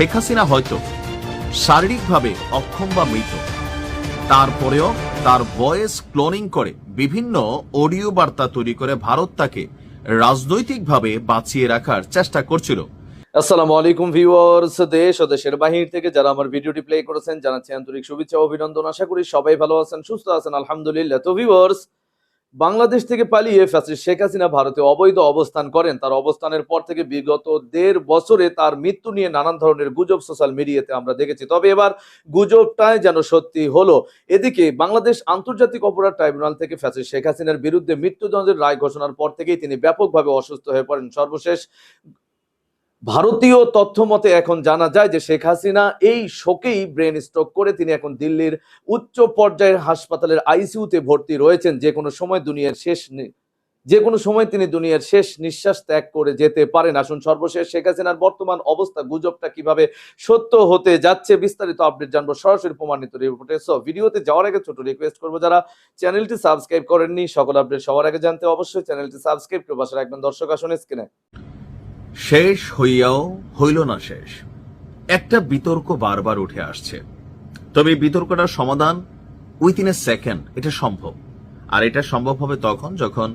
শেখ হাসিনা হয়তো শারীরিকভাবে অক্ষম বা মৃত। তারপরেও তার ভয়েস ক্লোনিং করে বিভিন্ন অডিও বার্তা তৈরি করে ভারত তাকে রাজনৈতিকভাবে বাঁচিয়ে রাখার চেষ্টা করছিল। আসসালামু আলাইকুম ভিউয়ার্স, দেশ ও দেশের বাহির থেকে যারা আমার ভিডিওটি প্লে করেছেন, জানাচ্ছি আন্তরিক শুভেচ্ছা অভিনন্দন। আশা করি সবাই ভালো আছেন, সুস্থ আছেন, আলহামদুলিল্লাহ। তো ভিউয়ার্স বাংলাদেশ থেকে পালিয়ে ফ্যাসি শেখ হাসিনা ভারতে অবৈধ অবস্থান করেন। তার অবস্থানের পর থেকে বিগত দেড় বছরে তার মৃত্যু নিয়ে নানান ধরনের গুজব সোশ্যাল মিডিয়াতে আমরা দেখেছি। তবে এবার গুজবটাই যেন সত্যি হলো। এদিকে বাংলাদেশ আন্তর্জাতিক অপরাধ ট্রাইব্যুনাল থেকে ফ্যাসি শেখ হাসিনার বিরুদ্ধে মৃত্যুদণ্ডের রায় ঘোষণার পর থেকেই তিনি ব্যাপকভাবে অসুস্থ হয়ে পড়েন। সর্বশেষ ভারতীয় তথ্য মতে এখন জানা যায় যে শেখ হাসিনা এই শোকেই ব্রেন স্ট্রোক করে তিনি এখন দিল্লির উচ্চ পর্যায়ের হাসপাতালের আইসিইউতে ভর্তি রয়েছেন। যে কোনো সময় দুনিয়ার শেষ যে কোনো সময় তিনি দুনিয়ার শেষ নিঃশ্বাস ত্যাগ করে যেতে পারেন। আসুন সর্বশেষ, শেখ হাসিনার বর্তমান অবস্থা, গুজবটা কীভাবে সত্য হতে যাচ্ছে বিস্তারিত আপডেট জানব সরাসরি প্রমাণিত রিপোর্টে। সো ভিডিওতে যাওয়ার আগে ছোট রিকোয়েস্ট করব, যারা চ্যানেলটি সাবস্ক্রাইব করেননি, সকল আপডেট সবার আগে জানতে অবশ্যই চ্যানেলটি সাবস্ক্রাইব করে পাশে রাখবেন। দর্শক, আসুন স্ক্রিনে শেষ হইয়াও হইল না শেষ। একটা বিতর্ক বারবার উঠে আসছে। তবে বিতর্কটার সমাধান উইথিন এ সেকেন্ড এটা সম্ভব। আর এটা সম্ভব হবে তখন যখন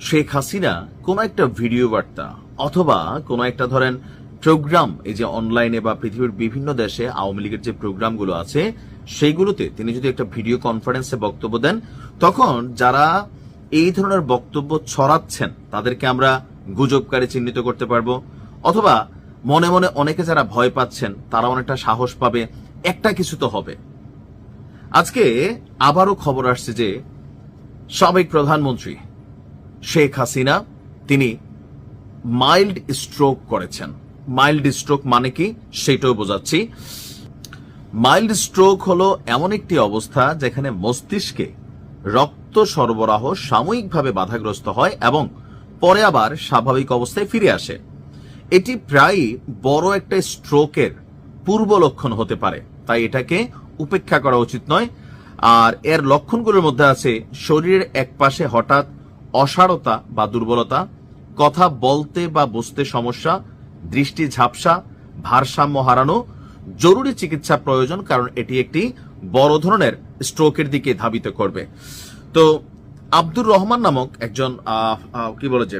শেখ হাসিনা কোন একটা ভিডিও বার্তা অথবা কোন একটা ধরেন প্রোগ্রাম এই যে অনলাইনে বা পৃথিবীর বিভিন্ন দেশে আওয়ামী লীগের যে প্রোগ্রামগুলো আছে সেইগুলোতে তিনি যদি একটা ভিডিও কনফারেন্সে বক্তব্য দেন, তখন যারা এই ধরনের বক্তব্য ছড়াচ্ছেন, তাদেরকে আমরা গুজবকারী চিহ্নিত করতে পারব। অথবা মনে মনে অনেকে যারা ভয় পাচ্ছেন, তারা অনেকটা সাহস পাবে, একটা কিছু তো হবে। আজকে আবারও খবর আসছে যে সাবেক প্রধানমন্ত্রী শেখ হাসিনা, তিনি মাইল্ড স্ট্রোক করেছেন। মাইল্ড স্ট্রোক মানে কি? সেটাও বোঝাচ্ছি। মাইল্ড স্ট্রোক হলো এমন একটি অবস্থা যেখানে মস্তিষ্কে রক্ত সরবরাহ সাময়িকভাবে বাধাগ্রস্ত হয় এবং পরে আবার স্বাভাবিক অবস্থায় ফিরে আসে। এটি প্রায়ই বড় একটা স্ট্রোকের পূর্ব লক্ষণ হতে পারে। তাই এটাকে উপেক্ষা করা উচিত নয়। আর এর লক্ষণগুলোর মধ্যে আছে শরীরের একপাশে হঠাৎ অসারতা বা দুর্বলতা, কথা বলতে বা বুঝতে সমস্যা, দৃষ্টি ঝাপসা, ভারসাম্য হারানো, জরুরি চিকিৎসা প্রয়োজন, কারণ এটি একটি বড় ধরনের স্ট্রোকের দিকে ধাবিত করবে। তো আব্দুর রহমান নামক একজন কি বলে যে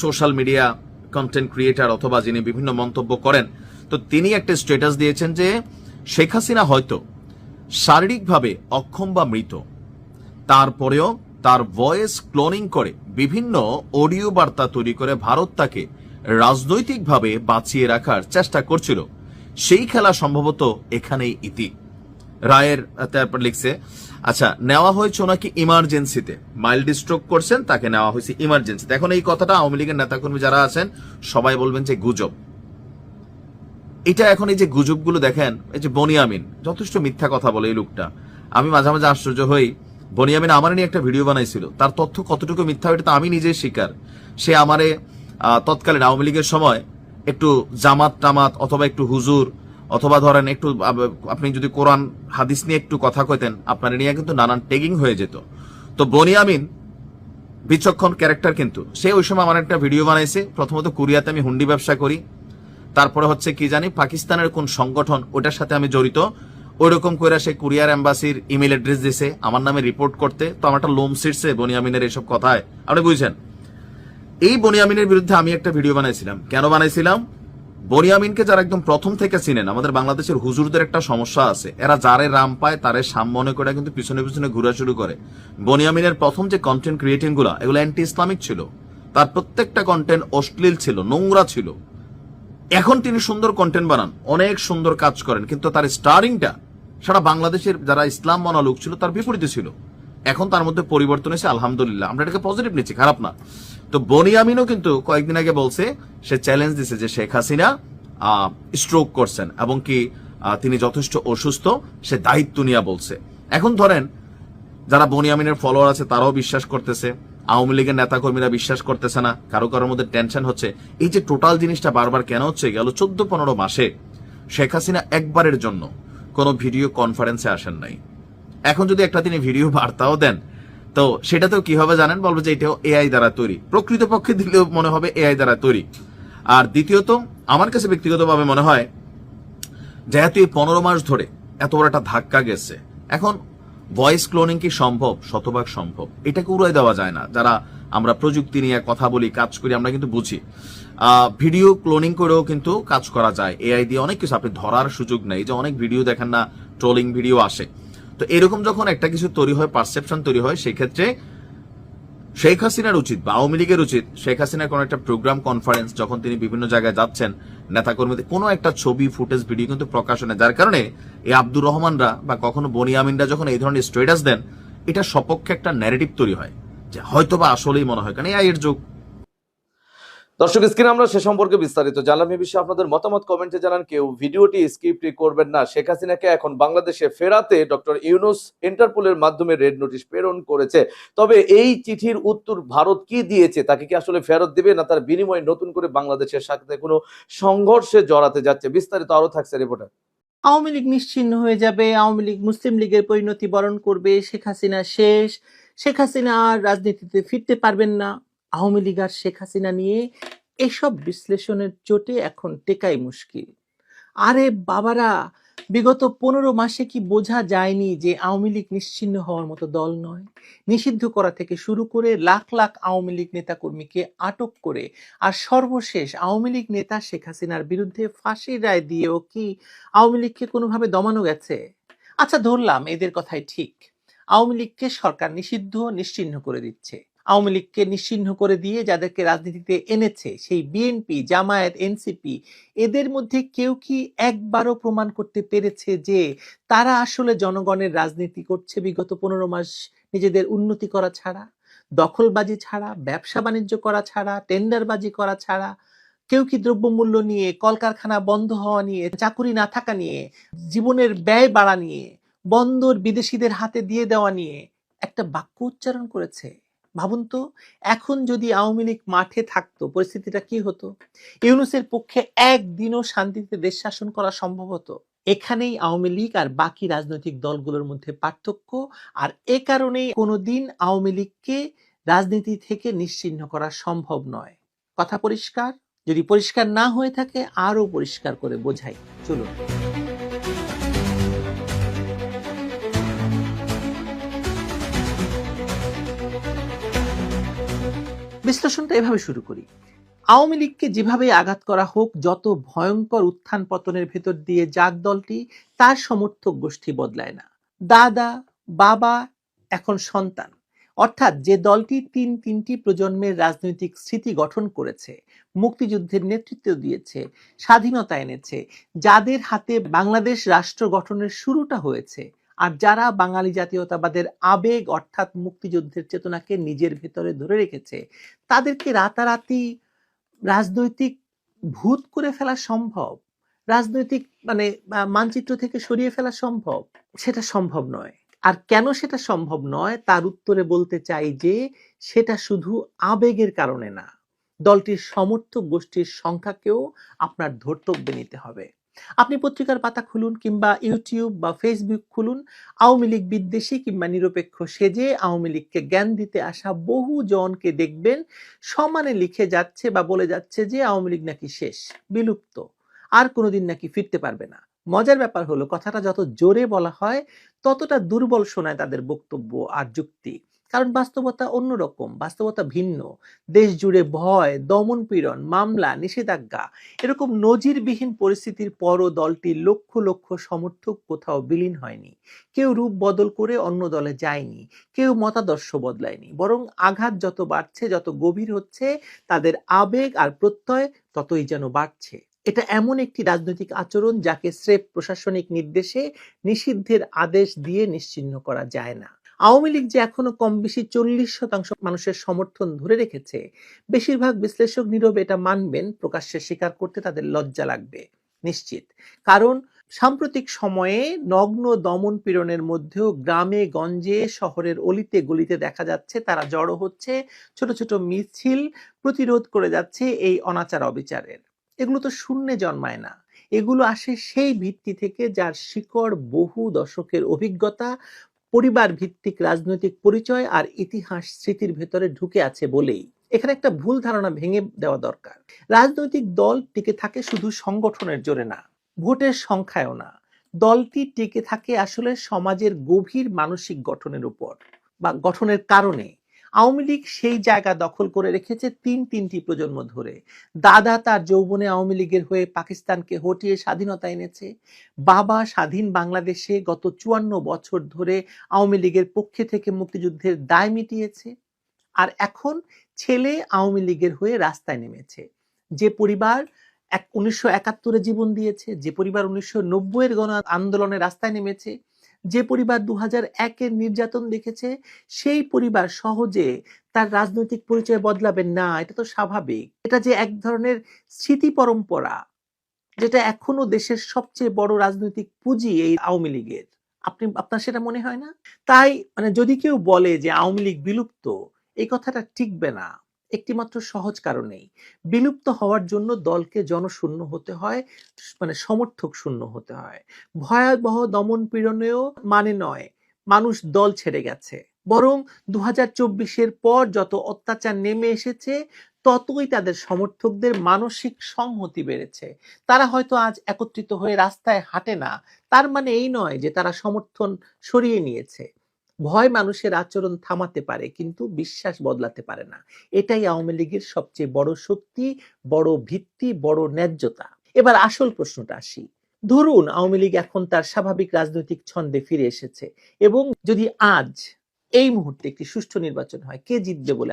সোশ্যাল মিডিয়া কন্টেন্ট ক্রিয়েটার অথবা যিনি বিভিন্ন মন্তব্য করেন, তো তিনি একটা স্ট্যাটাস দিয়েছেন যে শেখ হাসিনা হয়তো শারীরিকভাবে অক্ষম বা মৃত। তারপরেও তার ভয়েস ক্লোনিং করে বিভিন্ন অডিও বার্তা তৈরি করে ভারত তাকে রাজনৈতিকভাবে বাঁচিয়ে রাখার চেষ্টা করছিল। সেই খেলা সম্ভবত এখানেই ইতি। রায়ের, তারপর লিখছে আচ্ছা নেওয়া হয়েছে ওনাকে ইমার্জেন্সিতে মাইল্ড স্ট্রোক করছেন, তাকে নেওয়া হয়েছে ইমার্জেন্সিতে এখন এই কথাটা আওয়ামী লীগের নেতাকর্মী যারা আছেন, সবাই বলবেন যে গুজব। এটা এখন এই যে গুজবগুলো দেখেন, এই যে বনিয়ামিন যথেষ্ট মিথ্যা কথা বলে এই লোকটা। আমি মাঝে মাঝে আশ্চর্য হই বনিয়ামিন আমার নিয়ে একটা ভিডিও বানাইছিল। তার তথ্য কতটুকু মিথ্যা, এটা আমি নিজেই স্বীকার সে আমারে তৎকালীন আওয়ামী লীগের সময় একটু জামাত টামাত অথবা একটু হুজুর অথবা ধরেন একটু আপনি যদি কোরআন, হাদিস নিয়ে একটু কথা কইতেন, আপনার নিয়ে কিন্তু নানান টেগিং হয়ে যেত। তো বনিয়ামিন বিচক্ষণ ক্যারেক্টার কিন্তু। সে ওই সময় আমার একটা ভিডিও বানাইছে। প্রথমত কোরিয়াতে আমি হুন্ডি ব্যবসা করি। তারপরে হচ্ছে কি জানি, পাকিস্তানের কোন সংগঠন ওটার সাথে আমি জড়িত। ওই রকম করে সে কুরিয়ার এম্বাসির ইমেল অ্যাড্রেস দিছে, আমার নামে রিপোর্ট করতে। তো আমার একটা লোম সিটছে বনিয়ামিনের এসব কথায়। আপনি বুঝছেন? এই বনিয়ামিনের বিরুদ্ধে আমি একটা ভিডিও বানাইছিলাম। কেন বানাইছিলাম? বনিয়ামিনকে যারা একদম প্রথম থেকে চিনেন, আমাদের বাংলাদেশের হুজুরদের একটা সমস্যা আছে। এরা যারে রাম পায়, তারে সাম মনে করে কিন্তু পিছনে পিছনে ঘোরা শুরু করে। বনিয়ামিনের প্রথম যে কন্টেন্ট ক্রিয়েটিংগুলা, এগুলো অ্যান্টি ইসলামিক ছিল। তার প্রত্যেকটা কন্টেন্ট অশ্লীল ছিল, নোংরা ছিল। এখন তিনি সুন্দর কন্টেন্ট বানান, অনেক সুন্দর কাজ করেন, কিন্তু তার স্টারিংটা সারা বাংলাদেশের যারা ইসলাম মানা লোক ছিল, তার বিপরীতে ছিল। এখন তার মধ্যে পরিবর্তন এসে আলহামদুলিল্লাহ। আমরা এটাকে পজিটিভ নিচ্ছি, খারাপ না। তো বনিয়ামিনও কিন্তু কয়েকদিন আগে বলছে, সে চ্যালেঞ্জ দিছে যে শেখ হাসিনা স্ট্রোক করছেন এবং কি তিনি যথেষ্ট অসুস্থ, সে দায়িত্ব নিয়ে বলছে। এখন ধরেন, যারা বনিয়ামিনের ফলোয়ার আছে, তারাও বিশ্বাস করতেছে, আওয়ামী লীগের নেতাকর্মীরা বিশ্বাস করতেছে না, কারও কারোর মধ্যে টেনশন হচ্ছে। এই যে টোটাল জিনিসটা বারবার কেন হচ্ছে, গেল চোদ্দ পনেরো মাসে, শেখ হাসিনা একবারের জন্য কোনো ভিডিও কনফারেন্সে আসেন নাই। এখন যদি একটা তিনি ভিডিও বার্তাও দেন তো সেটাতেও কি হবে জানেন? বলব যে এটাও এআই দ্বারা তৈরি। প্রকৃতপক্ষে দিলেও মনে হবে এআই দ্বারা তৈরি। আর দ্বিতীয়ত, আমার কাছে ব্যক্তিগতভাবে মনে হয়, যেহেতু এই পনেরো মাস ধরে এত বড় একটা ধাক্কা গেছে, এখন ভয়েস ক্লোনিং কি সম্ভব? শতভাগ সম্ভব। এটাকে উড়াই দেওয়া যায় না। যারা আমরা প্রযুক্তি নিয়ে কথা বলি, কাজ করি, আমরা কিন্তু বুঝি। ভিডিও ক্লোনিং করেও কিন্তু কাজ করা যায়। এআই দিয়ে অনেক কিছু আপনি ধরার সুযোগ নেই। যে অনেক ভিডিও দেখেন না ট্রোলিং ভিডিও আসে। তো এরকম যখন একটা কিছু তৈরি হয় পারসেপশন তৈরি হয়, সেই ক্ষেত্রে শেখ হাসিনার উচিত বা আওয়ামী লীগের উচিত, শেখ হাসিনার কোন একটা প্রোগ্রাম কনফারেন্স যখন তিনি বিভিন্ন জায়গায় যাচ্ছেন, নেতাকর্মীদের, কোনো একটা ছবি ফুটেজ ভিডিও কিন্তু প্রকাশনে যার কারণে এই আব্দুর রহমানরা বা কখনো বনিয়ামিনরা যখন এই ধরনের স্টেটাস দেন, এটা সপক্ষে একটা ন্যারেটিভ তৈরি হয়, যে হয়তো বা আসলেই মনে হয়। কারণ এই এর যুগ। দর্শক, স্ক্রিনে আমরা সে সম্পর্কে বিস্তারিত জানলাম। এই বিষয়ে আপনাদের মতামত কমেন্টে জানান। কেউ ভিডিওটি স্কিপ করবেন না। শেখ হাসিনাকে এখন বাংলাদেশে ফেরাতে ডক্টর ইউনুস ইন্টারপোলের মাধ্যমে রেড নোটিশ প্রেরণ করেছে। তবে এই চিঠির উত্তর ভারত কি দিয়েছে, তাকে কি আসলে ফেরত দিবে না তার বিনিময়ে নতুন করে বাংলাদেশের সাথে কোনো সংঘর্ষে জড়াতে যাচ্ছে? বিস্তারিত আরও থাকছে রিপোর্টার আওয়ামী লীগ নিশ্চিহ্ন হয়ে যাবে। আওয়ামী লীগ মুসলিম লীগের পরিণতি বরণ করবে। শেখ হাসিনা শেষ। শেখ হাসিনা আর রাজনীতিতে ফিরতে পারবেন না। আওয়ামী লীগ আর শেখ হাসিনা নিয়ে এসব বিশ্লেষণের চোটে এখন টেকাই মুশকিল। আরে বাবারা, বিগত পনেরো মাসে কি বোঝা যায়নি যে আওয়ামী লীগ নিশ্চিহ্ন হওয়ার মতো দল নয়? নিষিদ্ধ করা থেকে শুরু করে লাখ লাখ আওয়ামী লীগ নেতাকর্মীকে আটক করে আর সর্বশেষ আওয়ামী লীগ নেতা শেখ হাসিনার বিরুদ্ধে ফাঁসির রায় দিয়েও কি আওয়ামী লীগকে কোনোভাবে দমানো গেছে? আচ্ছা ধরলাম, এদের কথাই ঠিক। আওয়ামী লীগকে সরকার নিষিদ্ধ, নিশ্চিহ্ন করে দিচ্ছে। আওয়ামী লীগকে নিশ্চিহ্ন করে দিয়ে যাদেরকে রাজনীতিতে এনেছে, সেই বিএনপি জামায়াত এনসিপি এদের মধ্যে কেউ কি একবারও প্রমাণ করতে পেরেছে যে তারা আসলে জনগণের রাজনীতি করছে বিগত পনেরো মাস নিজেদের উন্নতি করা ছাড়া, দখলবাজি ছাড়া, ব্যবসা বাণিজ্য করা ছাড়া, টেন্ডারবাজি করা ছাড়া? কেউ কি দ্রব্যমূল্য নিয়ে, কলকারখানা বন্ধ হওয়া নিয়ে, চাকুরি না থাকা নিয়ে, জীবনের ব্যয় বাড়া নিয়ে, বন্দর বিদেশিদের হাতে দিয়ে দেওয়া নিয়ে একটা বাক্য উচ্চারণ করেছে? ভাবুন তো, এখন যদি আওয়ামী লীগ মাঠে থাকতো, পরিস্থিতিটা কি হতো? ইউনুসের পক্ষে একদিনও শান্তিতে দেশ শাসন করা সম্ভব হতো? এখানেই আওয়ামী লীগ আর বাকি রাজনৈতিক দলগুলোর মধ্যে পার্থক্য, আর এ কারণেই কোনোদিন আওয়ামী লীগকে রাজনীতি থেকে নিশ্চিহ্ন করা সম্ভব নয়। কথা পরিষ্কার? যদি পরিষ্কার না হয়ে থাকে আরও পরিষ্কার করে বোঝাই। চলুন। বিশ্লেষণটা এভাবে শুরু করি। আওয়ামী লীগকে যেভাবে আঘাত করা হোক, যত ভয়ঙ্কর উত্থান পতনের ভেতর দিয়ে যাক দলটি, তার সমর্থক গোষ্ঠী বদলায় না। দাদা, বাবা, এখন সন্তান। অর্থাৎ যে দলটি তিন তিনটি প্রজন্মের রাজনৈতিক স্মৃতি গঠন করেছে, মুক্তিযুদ্ধের নেতৃত্ব দিয়েছে, স্বাধীনতা এনেছে, যাদের হাতে বাংলাদেশ রাষ্ট্র গঠনের শুরুটা হয়েছে আর যারা বাঙালি জাতীয়তাবাদের আবেগ অর্থাৎ মুক্তিযুদ্ধের চেতনাকে নিজের ভেতরে ধরে রেখেছে, তাদেরকে রাতারাতি রাজনৈতিক ভূত করে ফেলা সম্ভব, রাজনৈতিক মানে মানচিত্র থেকে সরিয়ে ফেলা সম্ভব, সেটা সম্ভব নয়। আর কেন সেটা সম্ভব নয়? তার উত্তরে বলতে চাই যে, সেটা শুধু আবেগের কারণে না। দলটির সমর্থক গোষ্ঠীর সংখ্যাকেও আপনার ধর্তব্যে নিতে হবে। আপনি পত্রিকার পাতা খুলুন কিংবা ইউটিউব বা ফেসবুক খুলুন, আওয়ামী লীগ বিদ্বেষী কিংবা নিরপেক্ষ সেজে আওয়ামী লীগকে জ্ঞান দিতে আসা বহু জনকে দেখবেন সমানে লিখে যাচ্ছে বা বলে যাচ্ছে যে আওয়ামী লীগ নাকি শেষ, বিলুপ্ত, আর কোনোদিন নাকি ফিরতে পারবে না। মজার ব্যাপার হলো, কথাটা যত জোরে বলা হয়, ততটা দুর্বল শোনায় তাদের বক্তব্য আর যুক্তি। কারণ বাস্তবতা অন্যরকম, বাস্তবতা ভিন্ন। দেশ জুড়ে ভয়, দমন পীড়ন, মামলা, নিষেধাজ্ঞা এরকম নজিরবিহীন পরিস্থিতির পরও দলটির লক্ষ লক্ষ সমর্থক কোথাও বিলীন হয়নি। কেউ রূপ বদল করে অন্য দলে যায়নি, কেউ মতাদর্শ বদলায়নি। বরং আঘাত যত বাড়ছে, যত গভীর হচ্ছে, তাদের আবেগ আর প্রত্যয় ততই যেন বাড়ছে। এটা এমন একটি রাজনৈতিক আচরণ যাকে স্রেফ প্রশাসনিক নির্দেশে নিষিদ্ধের আদেশ দিয়ে নিশ্চিহ্ন করা যায় না। আওয়ামী লীগ যে এখনও কম বেশি চল্লিশ শতাংশ মানুষের সমর্থন ধরে রেখেছে, বেশিরভাগ বিশ্লেষক নীরবে এটা মানবেন, প্রকাশ্যে স্বীকার করতে তাদের লজ্জা লাগবে, নিশ্চিত। কারণ সাম্প্রতিক সময়ে নগ্ন দমন পীড়নের মধ্যেও গ্রামে, গঞ্জে, শহরের অলিতে গলিতে দেখা যাচ্ছে তারা জড়ো হচ্ছে, ছোট ছোট মিছিল প্রতিরোধ করে যাচ্ছে এই অনাচার অবিচারের। এগুলো তো শূন্যে জন্মায় না। এগুলো আসে সেই ভিত্তি থেকে যার শিকড় বহু দশকের অভিজ্ঞতা পরিবার ভিত্তিক রাজনৈতিক পরিচয় আর ইতিহাস স্মৃতির ভেতরে ঢুকে আছে বলেই। এখানে একটা ভুল ধারণা ভেঙে দেওয়া দরকার। রাজনৈতিক দল টিকে থাকে শুধু সংগঠনের জোরে না, ভোটের সংখ্যায়ও না। দলটি টিকে থাকে আসলে সমাজের গভীর মানসিক গঠনের উপর বা গঠনের কারণে। আওয়ামী লীগ সেই জায়গা দখল করে রেখেছে তিন তিনটি প্রজন্ম ধরে। দাদা তার যৌবনে আওয়ামী লীগের হয়ে পাকিস্তানকে হটিয়ে স্বাধীনতা এনেছে। বাবা স্বাধীন বাংলাদেশে গত চুয়ান্ন বছর ধরে আওয়ামী লীগের পক্ষে থেকে মুক্তিযুদ্ধের দায় মিটিয়েছে। আর এখন ছেলে আওয়ামী লীগের হয়ে রাস্তায় নেমেছে। যে পরিবার এক উনিশশো একাত্তরে জীবন দিয়েছে, যে পরিবার উনিশশো নব্বইয়ের গণ আন্দোলনে রাস্তায় নেমেছে যে পরিবার দু হাজার একের নির্যাতন দেখেছে, সেই পরিবার সহজে তার রাজনৈতিক পরিচয় বদলাবেন না। এটা তো স্বাভাবিক। এটা যে এক ধরনের স্মৃতি পরম্পরা, যেটা এখনও দেশের সবচেয়ে বড় রাজনৈতিক পুঁজি এই আওয়ামী লীগের। আপনি, আপনার সেটা মনে হয় না? তাই মানে যদি কেউ বলে যে আওয়ামী লীগ বিলুপ্ত, এই কথাটা টিকবে না। একটিমাত্র সহজ কারণেই। বিলুপ্ত হওয়ার জন্য দলকে জনশূন্য হতে হয় মানে সমর্থক শূন্য হতে হয়। ভয়াবহ দমন পীড়নেও মানে নয়, মানুষ দল ছেড়ে গেছে। বরং দু হাজার পর যত অত্যাচার নেমে এসেছে, ততই তাদের সমর্থকদের মানসিক সংহতি বেড়েছে। তারা হয়তো আজ একত্রিত হয়ে রাস্তায় হাঁটে না, তার মানে এই নয় যে তারা সমর্থন সরিয়ে নিয়েছে। ভয় মানুষের আচরণ থামাতে পারে, কিন্তু বিশ্বাস বদলাতে পারে না। এটাই আওয়ামী লীগের সবচেয়ে বড় শক্তি, বড় ভিত্তি, বড় ন্যায্যতা। এবার আসল প্রশ্নটা আসি। ধরুন, আওয়ামী লীগ এখন তার স্বাভাবিক রাজনৈতিক ছন্দে ফিরে এসেছে এবং যদি আজ এই মুহূর্তে একটি সুষ্ঠু নির্বাচন হয়, কে জিতবে বলে